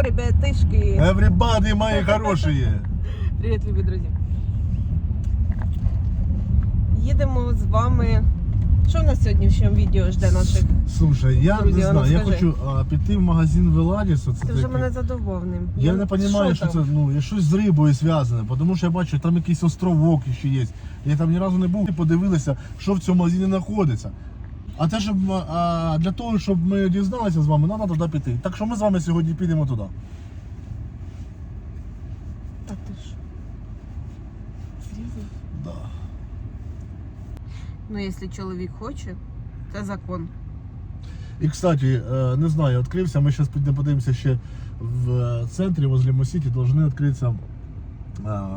Йоу, ребятишки! Everybody, мої хороші. Привіт, любі друзі! Їдемо з вами. Що в нас сьогодні в цьому відео жде наших? Слушай, я Друзі, не а ну знаю, я скажи. хочу а, піти в магазин Веладіс. Оце Ти вже мене задовбав ним. Я не розумію, що там? це ну, є щось з рибою зв'язане, тому що я бачу, там якийсь островок ще є. Я там ні разу не був і подивилися, що в цьому магазині знаходиться. А те, щоб а, для того, щоб ми дізналися з вами, треба туди піти. Так що ми з вами сьогодні підемо туди. Та ти ж. Серйозно? Да. Ну, якщо чоловік хоче, це закон. І кстати, е, не знаю, відкрився. Ми зараз підемо подивимося ще в е, центрі возле Мосіті должны відкритися е,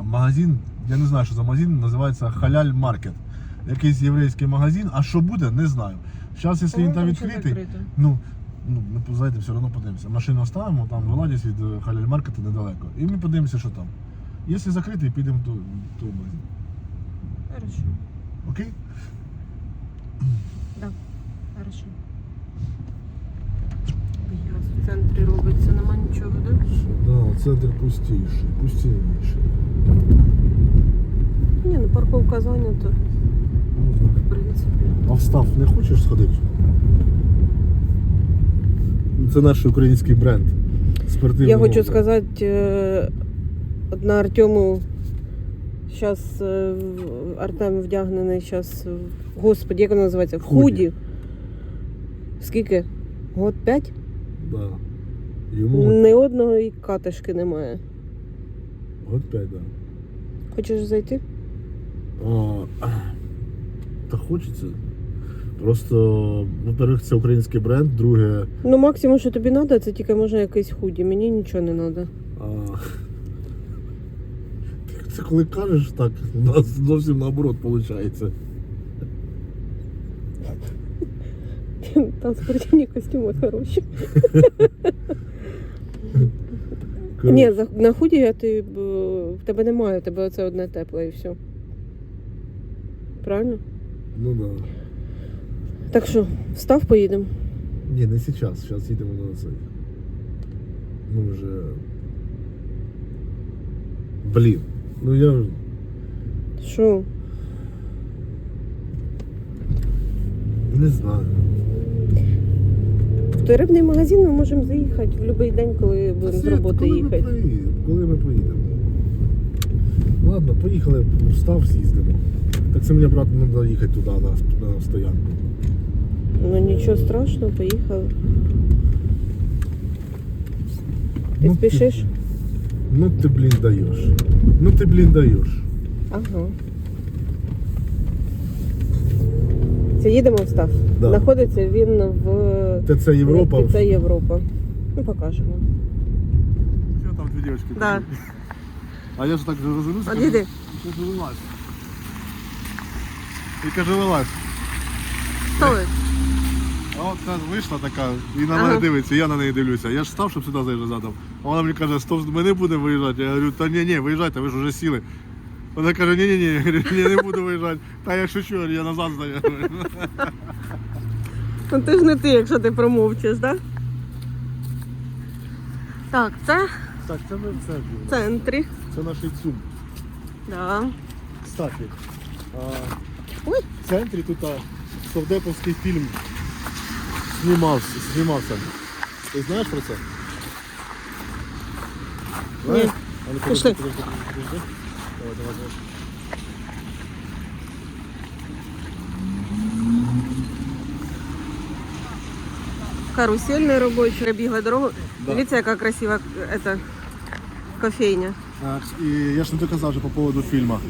магазин. Я не знаю, що за магазин, називається Халяль Маркет. Якийсь єврейський магазин, а що буде, не знаю. Зараз, якщо він там відкритий, ну, ну ми знаєте, все одно подивимося. Машину оставимо, там виладять від е, Халяль Маркету недалеко. І ми подивимося, що там. Якщо закритий, підемо в ту- в магазин. Хорошо. Окей? Да. Хорошо. В центрі робиться, нема нічого, да? Да, центр пустіший, пустіший. Ні, ну парковка зайнята, в. А встав не хочеш сходити? Це наш український бренд. Спортивний. Я хочу сказати, е, на Артему зараз Артем вдягнений зараз, господи, як воно називається? В Худі. худі. Скільки? Год п'ять? Да. Йому Ні одного і катишки немає. год 5, да. Хочеш зайти? А, та хочеться. Просто, во-первых, це український бренд, друге. Ну, максимум, що тобі треба, це тільки може якийсь худі. Мені нічого не треба. А... Це коли кажеш так, у нас зовсім наоборот виходить. Там спортивні костюми хороші. Ні, на худі я ти в тебе немає, в тебе оце одне тепле і все. Правильно? Ну да. Так що, встав, поїдемо. Ні, не зараз, зараз їдемо на цей. Ми вже. Блін. Ну я. Що? Не знаю. В той рибний магазин ми можемо заїхати в будь-який день, коли будемо з роботи коли їхати. Ми коли ми поїдемо? Ладно, поїхали, встав, з'їздимо. Так це мені, брат, треба їхати туди на, на стоянку. Ну нічого страшного, поїхали. Ти Ну, спішиш? Ну ти, блін, даєш. Ну ти, блін, даєш. Ага. Це їдемо встав. Да. Знаходиться він в ТЦ Європа. Це Європа. Ну, покажемо. Що там дві дівчатки? Да. А я ж так розвернувся. А іди. Що ж вилазь? І каже, вилазь. Хто ви? А от та вийшла така і на Ага. мене дивиться, я на неї дивлюся. Я ж став, щоб сюди заїжджати задом. А вона мені каже, стоп, ми не будемо виїжджати. Я говорю, та ні, ні, виїжджайте, ви ж вже сіли. Вона каже, ні, ні, ні, я говорю, ні, не буду виїжджати. Та я шучу, говорю, я назад здаю. Ну ти ж не ти, якщо ти промовчиш, так? Так, це Так, це ми в центрі. в центрі. центрі. Це наш ЦУМ. Да. Кстати, а, Ой. в центрі тут а, совдеповський фільм знімався. знімався. Ти знаєш про це? Знаєш? А ну, подожди, Пішли. подожди, подожди. Давай, давай, давай. Карусель робочий. Прибігла дорогу. Да. Дивіться, яка красива ета, кофейня. А, І я ж не доказав вже по поводу фільму.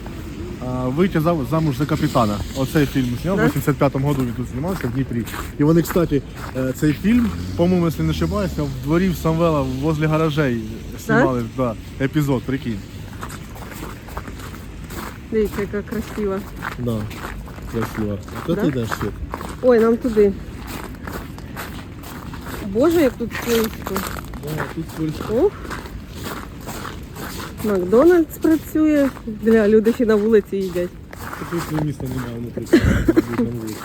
Вийти замуж за капітана. Оцей фільм зняв, в 85-му году він тут знімався в Дніпрі. І вони, кстати, е, цей фільм, по-моєму, якщо не ошибаюся, в дворі в Самвела возле гаражей знімали да, епізод, прикинь. Дивіться, яка красива. Да, красиво. Куди ти йдеш, Свет? Ой, нам туди. Боже, як тут слизько. Да, тут сколько. Ох. Макдональдс працює. Бля, люди ще на вулиці їдять. Тут місця немає на вулиці.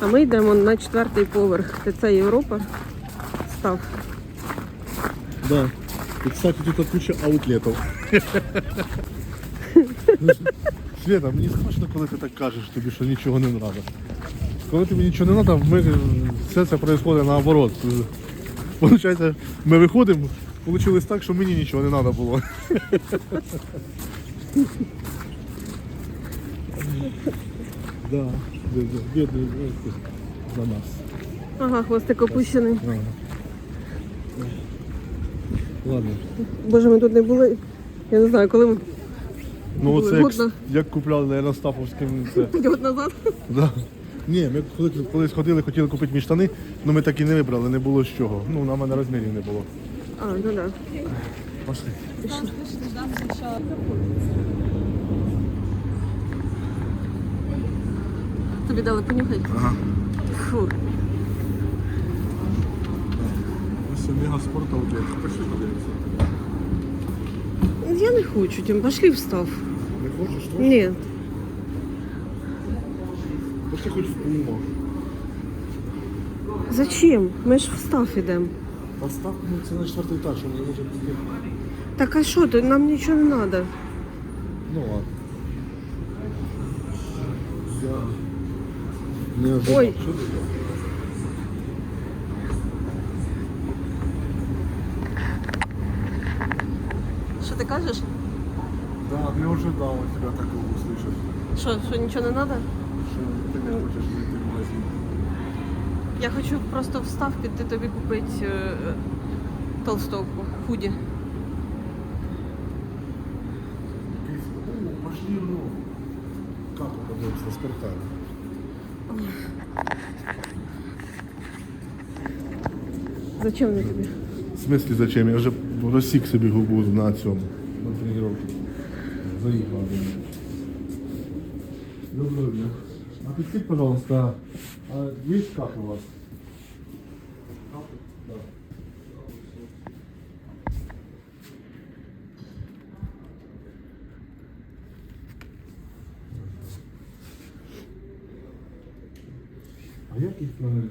А ми йдемо на четвертий поверх. ТЦ Європа. Став. Да. И, кстати, тут куча аутлетов. Света, мені страшно, коли ти так кажеш, тобі що нічого не треба. Коли тобі нічого не треба, ми, все це відбувається наоборот. Получається, ми виходимо, вийшло так, що мені нічого не треба було. Да, бідний за нас. Ага, хвостик опущений. Ладно. Боже, ми тут не були. Я не знаю, коли ми Ну оце як, годно. як купляли наверное, на Стафовському це. год назад. Да. Ні, ми коли, колись ходили, хотіли купити мені штани, але ми так і не вибрали, не було з чого. Ну, на мене розмірів не було. А, ну да. Пошли. Тобі дали понюхати? Ага. Фу. Ось мега спорт аутlet. Пошли подивимося. Я не хочу, тим пошли встав. Не хочеш, що? Ні. Пошли хоч в Пума. Зачем? Ми ж встав ідемо. Постав, ну це на четвертий етаж, ми не можемо підняти. Так а що, то нам нічого не треба. Ну ладно. Я не ожидав. Ой. Що ти? Що ти кажеш? Да, не ожидал от тебя такого услышать. Що, що нічого не треба? Що ти не хочеш зайти в магазин. Я хочу просто встав піти тобі купити е, толстовку, худі. О, пошли нову. Как спортивно? Зачем вони тобі? В смысле зачем? Я вже розсік собі губу на цьому. На тренировке. Заїхав. Доброго підскажіть, пожалуйста, а есть кафе у вас? Да. А як їх правильно?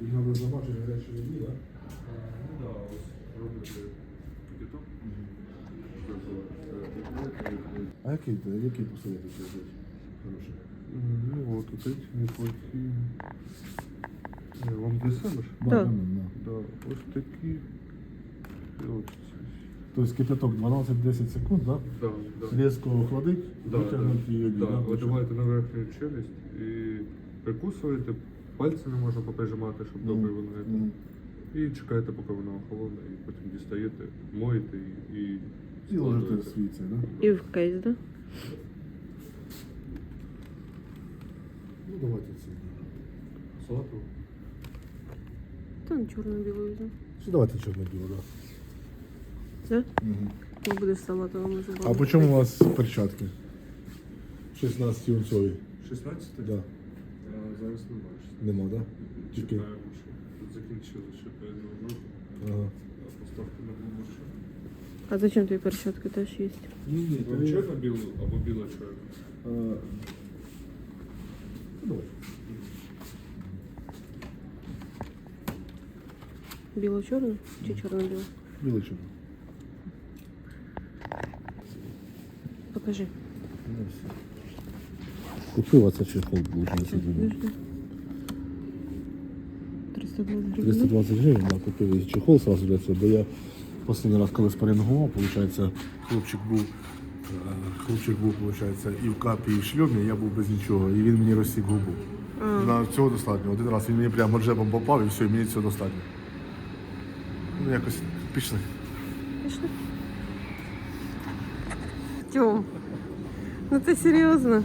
Їх треба замачити в гарячій воді, так? Ну да, ось робити кипяток. А який який робити? Хороший. Ну вот, вот эти неплохие. Э, Вам для себе ж? Да. да. Да, ось такі. І от ці. Тобто кипяток 12-10 секунд, да? Да, да. Різко охладить, Да, витягнути да. її. Да, видавайте на верхню челюсть і прикусуєте, пальцями можна поприжимати, щоб добре воно. Мгм. І чекаєте, поки воно охолоне, і потім дістаєте, моєте і. і І ложите складуєте. свій цей, да? І в кейс, да? Ну давайте це. Салату. Та ну чорно-білу візьму. Чи давайте чорно-біло, да. Це? Угу. Не будеш салатовими зубами. А по чому у вас перчатки? 16 унцові. 16? Да. А, зараз не бачите. Нема, да? Тільки. Чекаємо, що тут закінчили ще певну року, Ага. а поставки не було ще. А зачем тобі перчатки теж є? Ні, ні, Вам чорно-білу або біло-чорно? Біло-чорно чи чорно-біло? Біло чорно. Покажи. Купив оце чехол, виходить, думаю. 320 гривень. 320 гривень, да, купив чехол сразу для цього, бо я останній раз, коли спарингував, виходить, хлопчик був, хлопчик був, виходить, і в капі, і в шльомі, я був без нічого, і він мені розсік губу. А. На цього достатньо. Один раз він мені прямо джебом попав і все, і мені цього достатньо. Ну якось пішли. Пішли. Тьом. Ну ти серйозно?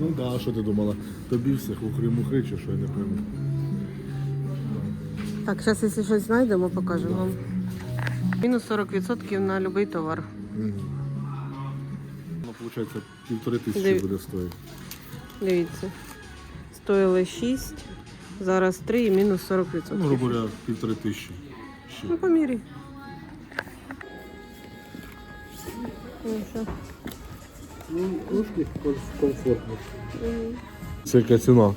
Ну так, да, що ти думала? Тобі все хухри-мухри чи що я не пойму. Так, зараз, якщо щось знайдемо, покажемо вам. Мінус 40% на будь-який товар. Ну, виходить, півтори тисячі Диві- буде стоїти. Дивіться. Стоїло 6, зараз 3 і мінус 40%. Ну, грубо говоря, півтори тисячі. Ще. Ну, поміряй. Ну, що? Ну. Це яка ціна.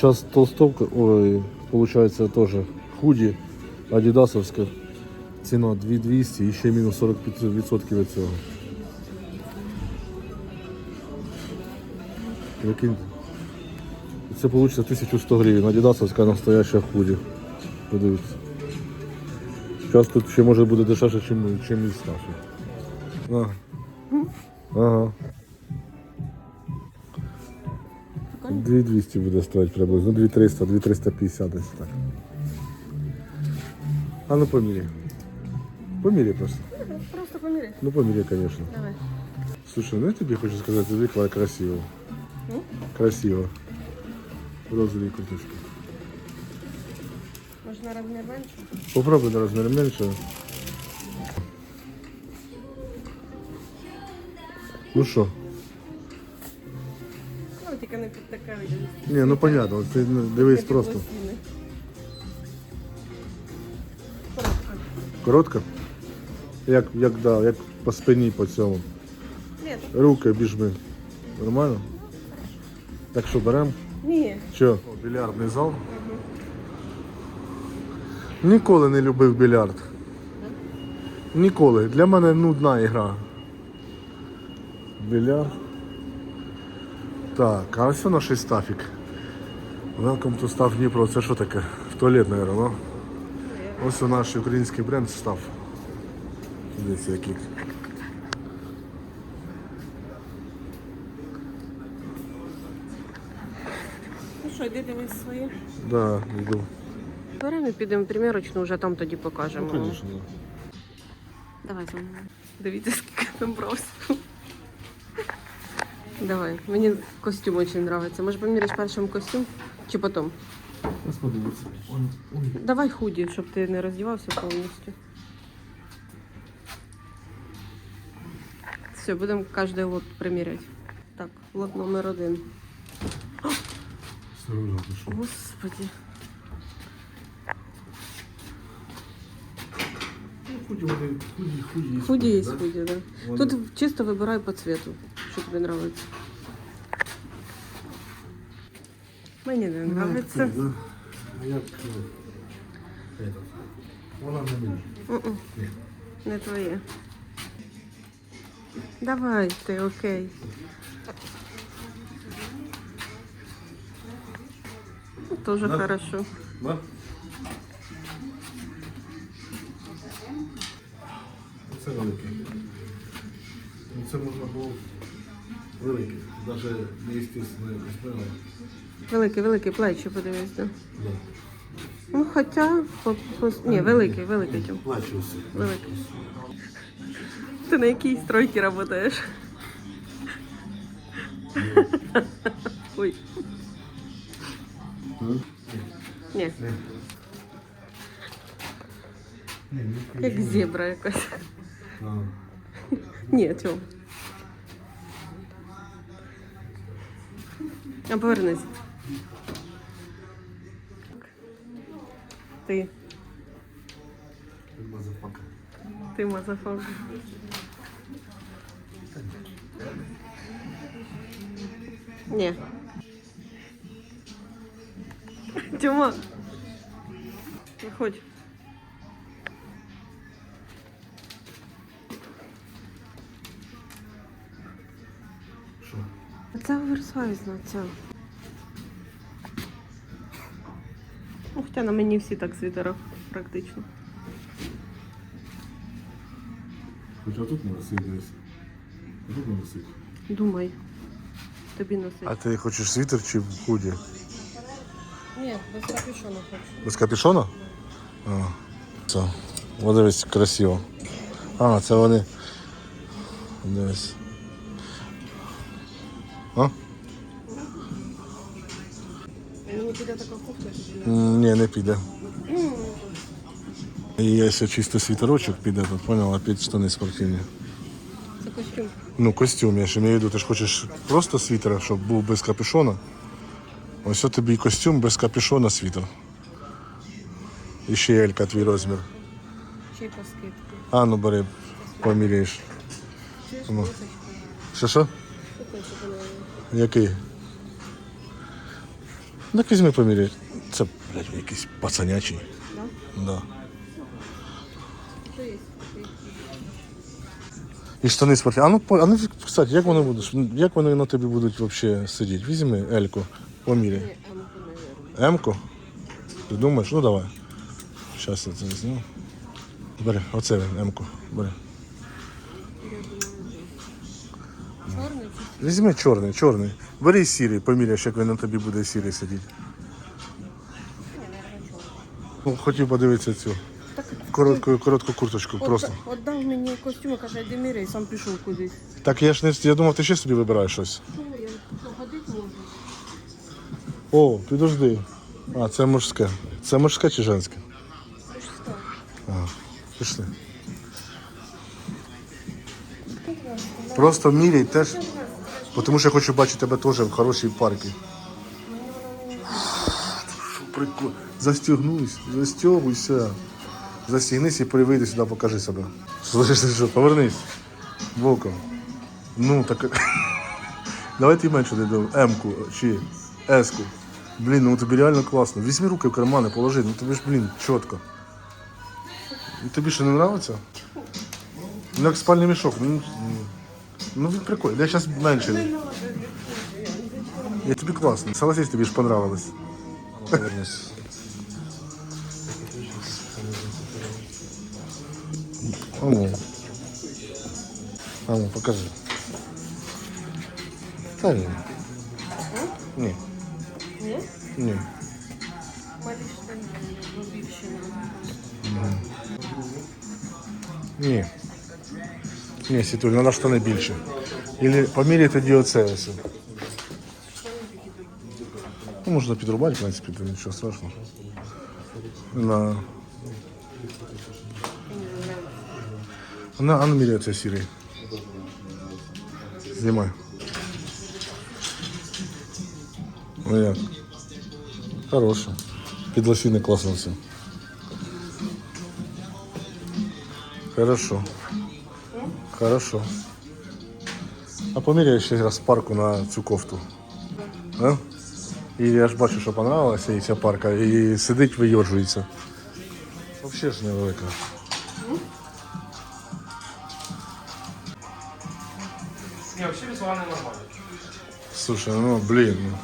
Зараз толстовка, ой, виходить теж Худі адідасовське. Ціна 2200 і ще мінус 45% від цього. Прикинь. Це вийде 1100 гривень. Адідасовська настояща худі. Подивіться. Зараз тут ще може буде дешевше, чим, чим із наших. Ага. Ага. 2200 буде стоїть приблизно. Ну, 2300, 2350 десь так. А ну поміряй. Поміряй просто. Просто поміряй. Ну поміряй, конечно. Давай. Слушай, ну я тебе хочу сказать, ты виклала красиво. Ну? Красиво. Розовые курточки. Можна розмір менше? Попробуй на размер меньше. Ну що? Ну, тільки не під таке. Ні, ну понятно, ти ну, дивись просто. Коротко? Як, як, да, як по спині по цьому. Ні, Руки біжми. Нормально? Так що беремо? ні. Що? Більярдний зал. Ніколи не любив більярд. Ніколи. Для мене нудна ігра. Більярд. Так, а ось наш стафік. Welcome to Staff Дніпро. Це що таке? В туалет, мабуть, ну? Ось у наш український бренд став. Дивіться, який. Ну що, йди дивись своє. Да, йду. Беремо і підемо примірочну, вже там тоді покажемо. Ну, звісно. Давай за мною. Дивіться, скільки там бросив. Давай, мені костюм дуже подобається. Може поміряєш першим костюм чи потім? Ось подивіться. Ой, ой. Давай худі, щоб ти не роздівався повністю. Все, будемо кожен лот приміряти. Так, лот номер один. Сережа, ти що? Господи. Худі, вони, худі, худі. Худі є да? худі, да. Вони- Тут чисто вибирай по цвету, що тобі подобається. Мені не подобається. Так, да. А як е, этот, Вона не мені. Не твоє. Давай ти, окей. Тоже Да. хорошо. Да? Це великий. Ну, Це можна було великий. Навіть не естественно правильно. Великий, великий плечі, подивись. Да. Да. Ну, хоча, по, по, ні, великий, великий. Плачу. Великий. Ти на якій стройці працюєш? Ой. Ну, Ні, Ні. Ні, ні, як ні. зебра якась. А. Ні, цього. А повернись. Ти, Мазафака. ти мазафак. Ні. Тьома. Виходь. Що? Це оверсайзна, ця. Ну, хоча на мені всі так світера практично. Хоча тут не висить Думай. Тобі носить. А ти хочеш світер чи худі? Ні, без капюшона хочу. Без капюшона? А, це. Дивись, красиво. А, це вони. Дивись. А? Мені піде така кофта. Ні, не піде. І ще чисто світерочок піде, тут поняла, під штани спортивні. Ну, костюм, я ще маю в виду, ти ж хочеш просто світер, щоб був без капюшона. Ось тобі і костюм без капюшона світер. І ще Елька твій розмір. Чи по скидку. А, ну бери, поміряєш. Ну. Що що? Який? Так візьми поміряй. Це, блядь, якийсь пацанячий. Да? Да. Що є? І штани спортивні. А ну, а ну, кстати, як вони будуть? Як вони на тобі будуть взагалі сидіти? Візьми Ельку, поміряй. Ні, М-ку, Ти думаєш? Ну давай. Зараз я це візьму. Бери, оце він, М-ку. Бери. Чорний Візьми чорний, чорний. Бери сірий, поміряєш, як він на тобі буде сірий сидіти. Ну, хотів подивитися цю коротку, коротку курточку. Просто. От, отдав мені костюм, каже, йди міряй, сам пішов кудись. Так я ж не я думав, ти ще собі вибираєш щось. О, підожди. А, це мужське. Це мужське чи женське? Ага, пішли. Просто міряй теж. Тому що я хочу бачити тебе теж в хорошій Прикольно. Застігнусь, застягуйся. Застігнись і привийди сюди, покажи себе. Слышиш, ти що, повернись. Боком. Ну, так. Давай ти менше додав. М-ку чи С-ку. Блін, ну тобі реально класно. Візьми руки в кармани, положи, ну тобі ж, блін, чітко. Ну, Тобі що не подобається? Ну як спальний мішок. Ну, ну він прикольний. Я зараз менше. Я тобі класно. Согласись, тобі ж понравилось. Повернись. Ану. Ану, покажи. Та ні. Ні. Ні? Ні. Малі штані, Львівщина. Ні. Ні, Світуль, треба штани більше. Ілі поміряй тоді оце ось. Ну, можна підрубати, в принципі, то нічого страшного. На. На, а ну міряй оце сірий. Знімай. Ну як? Хороше. Під лосіни класно все. Хорошо. Хорошо. А поміряй ще раз парку на цю кофту. А? І я ж бачу, що понравилася і ця парка, і сидить, вийоджується. Взагалі ж невелика. Визуально нормально. Слушай, ну блін. Ну,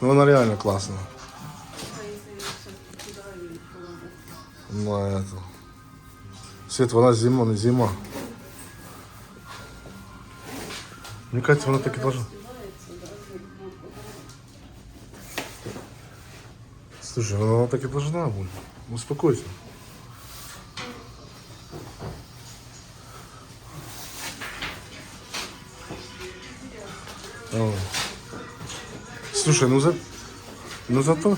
ну вона реально класна. Ну, а это... Свет, вона зима, не зима. Мне кажется, вона так и должна. Слушай, вона так и должна быть. Успокойся. О. Слушай, ну за... Ну зато...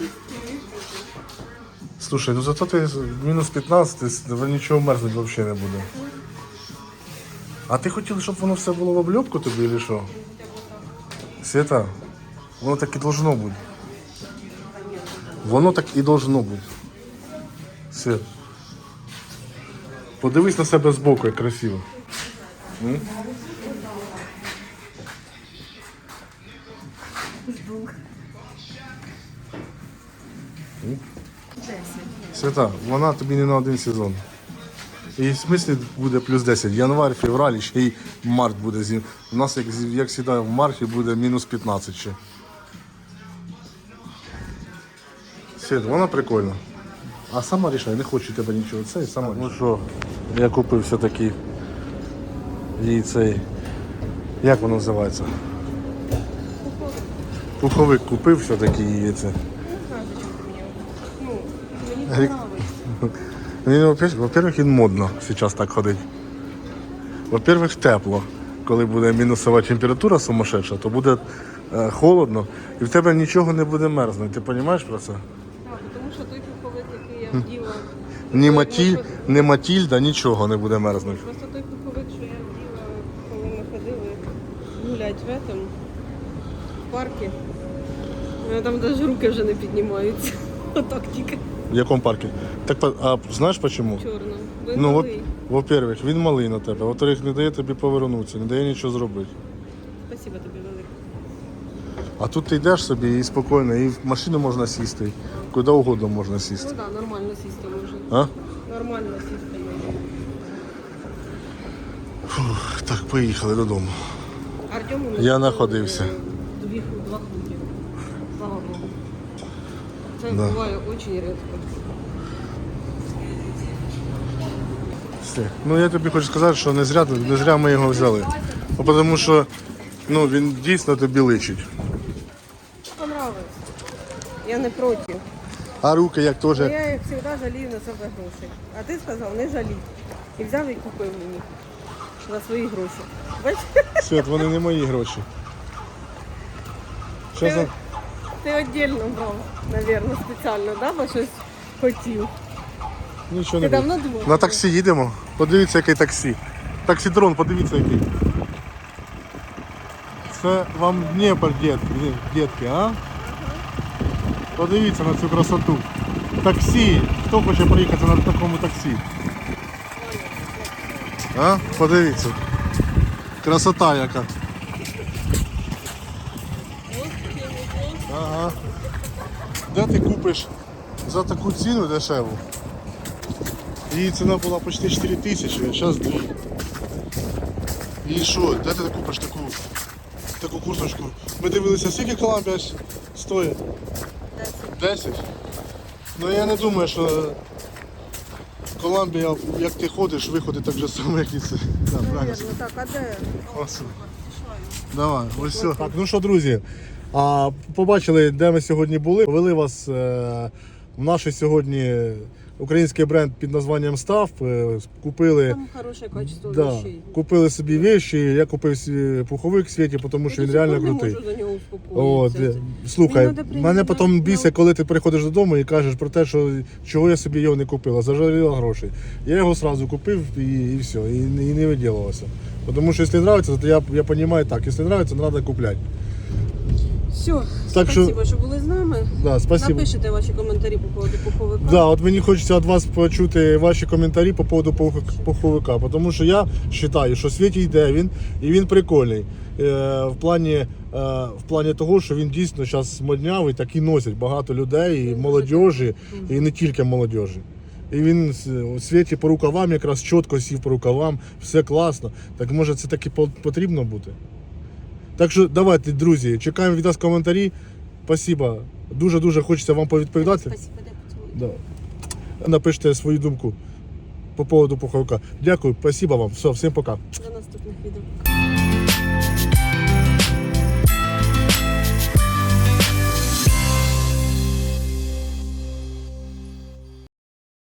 Слушай, ну зато ти мінус 15, ти нічого мерзнути взагалі не буде. А ти хотів, щоб воно все було в обльопку тобі, чи що? Света, воно так і должно бути. Воно так і должно бути. Свет. Подивись на себе збоку, як красиво. М? Свята, вона тобі не на один сезон. І в смислі буде плюс 10. Январь, февраль, ще й март буде зим. У нас, як, як завжди, в марті буде мінус 15 ще. Свет, вона прикольна. А сама рішай, не хочу тебе нічого. Це і сама. Ну що, я купив все-таки їй цей. Як воно називається? Пуховик купив все-таки її це. Ну, мені Рік- подобається. Він, во-пер- во-первых, він модно зараз так ходить. Во-первых, тепло. Коли буде мінусова температура сумасшедша, то буде е, холодно і в тебе нічого не буде мерзнути. Ти розумієш про це? Так, тому що той пуховик, який я вділа, Ні матіль, ні матільда, нічого не буде мерзнути. просто той пуховик, що я вділа, коли ми ходили гулять в этом, в парку, у мене там навіть руки вже не піднімаються. Отак тільки В якому парку? Так, а знаєш чому? чорно. Ви Ну, малий. во-первых, він малий на тебе. Во-вторых, не дає тобі повернутися, не дає нічого зробити. Спасибо тобі велике. А тут ти йдеш собі і спокійно, і в машину можна сісти, куди угодно можна сісти. Ну так, да, нормально сісти може. А? Нормально сісти може. Так, поїхали додому. Артему Я находився. Дві, два хуки. Слава Богу. Це Да. дуже рідко. Все. Ну я тобі хочу сказати, що не зря, не зря ми його взяли. Ну, тому що ну, він дійсно тобі личить. Понравилось. Я не проти. А руки як теж. Ну, Я як завжди жалію на себе гроші. А ти сказав, не жалій. І взяв і купив мені за свої гроші. Бачиш? Свят, вони не мої гроші. Що за... Ти, віддільно брав, мабуть, спеціально, да? бо щось хотів. Нічого Ти не буде. давно думав? На таксі їдемо. Подивіться, який таксі. Таксітрон, подивіться який. Це вам Дніпр, дітки, дітки, а? Подивіться на цю красоту. Таксі. Хто хоче приїхати на такому таксі? А? Подивіться. Красота яка. Ага. Де ти купиш за таку ціну дешеву? Її ціна була почти 4 тисячі, а зараз 2. І що, де ти купиш таку, таку курточку? Ми дивилися, скільки Коламбія стоїть? 10. Ну я не думаю, що Коламбія, як ти ходиш, виходить так же само, як і це. Да, правильно. Так, а де? Давай, ось все. Так, ну що, друзі, а, побачили, де ми сьогодні були. Повели вас е, в наш сьогодні український бренд під названням Став. Е, купили. Там хороше качество Да, вещей. купили собі вещі, я купив свій пуховик в світі, тому що він реально крутий. От, слухай, мене потім на- коли ти приходиш додому і кажеш про те, що чого я собі його не купила, зажаліла грошей. Я його одразу купив і, і все, і, не- і не виділувався. Тому що якщо подобається, то я, я розумію так, якщо подобається, треба купляти. Все, Так що- спасибо, що були з нами. Да, спасибо. Напишите ваші коментарі по поводу пуховика. Да, от мені хочеться від вас почути ваші коментарі по поводу пуховика, тому що я вважаю, що світі йде він і він прикольний. Е, в, плані, е, в плані того, що він дійсно зараз моднявий, так і носять багато людей, і молодіжі, і не тільки молодіжі. І він у світі по рукавам якраз чітко сів по рукавам, все класно. Так може це таки по- потрібно бути? Так що давайте, друзі, чекаємо від вас коментарі. Спасибо. Дуже-дуже хочеться вам повідповідати. Да. Напишите свою думку по поводу пуховика. Дякую, спасибо вам. Все, всім пока. До наступних відео.